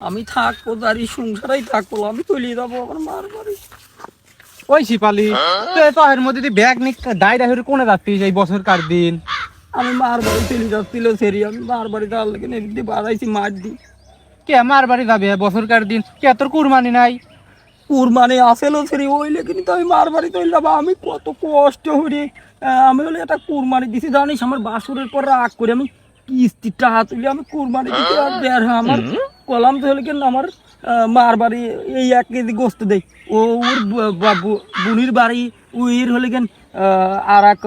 আমি থাকব দাঁড়ি সংসারেই থাকব আমি চলিয়ে যাব আমার মার বাড়ি। ওই শিপালি তো এর মধ্যে তুই ব্যাগ নিক দায় হয়ে কোনে যাচ্ছিস এই বছর কার দিন? আমি মার বাড়ি চলে যাচ্ছিল সেরি আমি মার বাড়ি তার লেগে এদিকে বাড়াইছি মার দি কে আমার বাড়ি যাবে বছর কার দিন? কে তোর কুরবানি নাই? কুরবানি আসেলো সেরি ওই লেগে তো আমি মার বাড়ি চলে যাব আমি কত কষ্ট হরি। আমি হলে একটা কুরবানি দিছি জানিস আমার বাসুরের পর রাগ করে আমি কিস্তি টাকা তুলি আমি কুরবানি দিতে আর আমার কলাম কেন আমার মার বাড়ি এই এক কেজি গোস্ত দেয় ও ওর বুনির বাড়ি ওর হলে কেন আর এক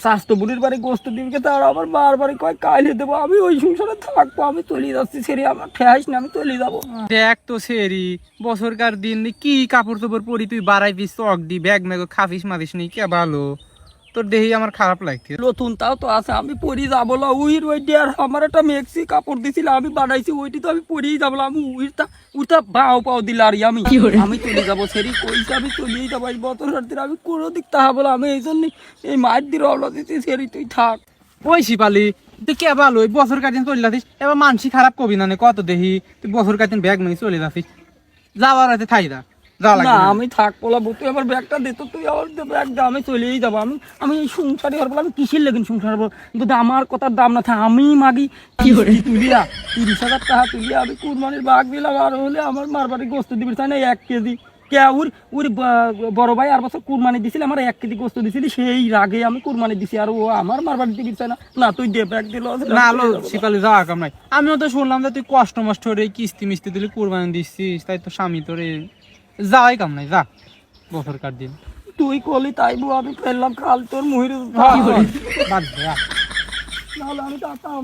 স্বাস্থ্য বুনির বাড়ি গোস্ত তার আমার মার বাড়ি কয় কাইলে দেবো আমি ওই সংসারে থাকব আমি চলে যাচ্ছি সেরি আমার ঠেয়াইস না আমি চলে যাব। দেখ তো সেরি বছর কার দিন কি কাপড় চোপড় পরি তুই বাড়াই পিস চক দি ব্যাগ ম্যাগ খাফিস মাদিস নি কে ভালো? তোর দেহি আমার খারাপ লাগছে। নতুন তাও তো আছে আমি পরি যাব না উইর ওই আর আমার একটা মেক্সি কাপড় দিছিল আমি বানাইছি ওইটি তো আমি পরিয়ে যাব না আমি উইরটা উইরটা বাও পাও দিল আর আমি আমি চলে যাব সেরি কইছে আমি চলিয়ে যাব এই বছর দিন আমি কোনো দিক তাহা বলো আমি এই জন্যই এই মায়ের দিয়ে রওনা দিচ্ছি সেরি তুই থাক। ওই শিপালি তুই কে ভালো ওই বছর কার দিন চলে যাচ্ছিস? এবার মানসি খারাপ কবি না নে, কত দেহি তুই বছর কার দিন ব্যাগ নিয়ে চলে যাচ্ছিস? যাওয়ার আছে থাই দা যা। না আমি থাকব না তুই আমার ব্যাগটা দে তো তুই আমার ব্যাগ দে আমি চলেই যাব। আমি আমি সংসারে হওয়ার আমি কিসের লেগেন সংসার হব? কিন্তু আমার কথার দাম না থাকে আমি মাগি। কি তুলিয়া তিরিশ হাজার টাকা তুলিয়া আমি কুরবানির বাঘ দিলাম আর হলে আমার মারবাড়ি গোস্ত দিবি তাই না? এক কেজি। কে ওর ওর বড় ভাই আর বছর কুরবানি দিছিল আমার এক কেজি গোস্ত দিছিলি সেই রাগে আমি কুরবানি দিছি আর ও আমার মার বাড়ি দিবি চাই না? না তুই দে ব্যাগ দিল না লো শিপালি যাওয়া কাম নাই। আমিও তো শুনলাম যে তুই কষ্ট মষ্ট রে কিস্তি মিস্তি দিলি কুরবানি দিচ্ছিস তাই তো স্বামী তোরে যাওয়াই কাম নাই যা। বছর কার দিন। তুই কলি তাই বউ আমি ফেললাম কাল তোর মুহির বাদ দে। নাহলে আমি তাতাম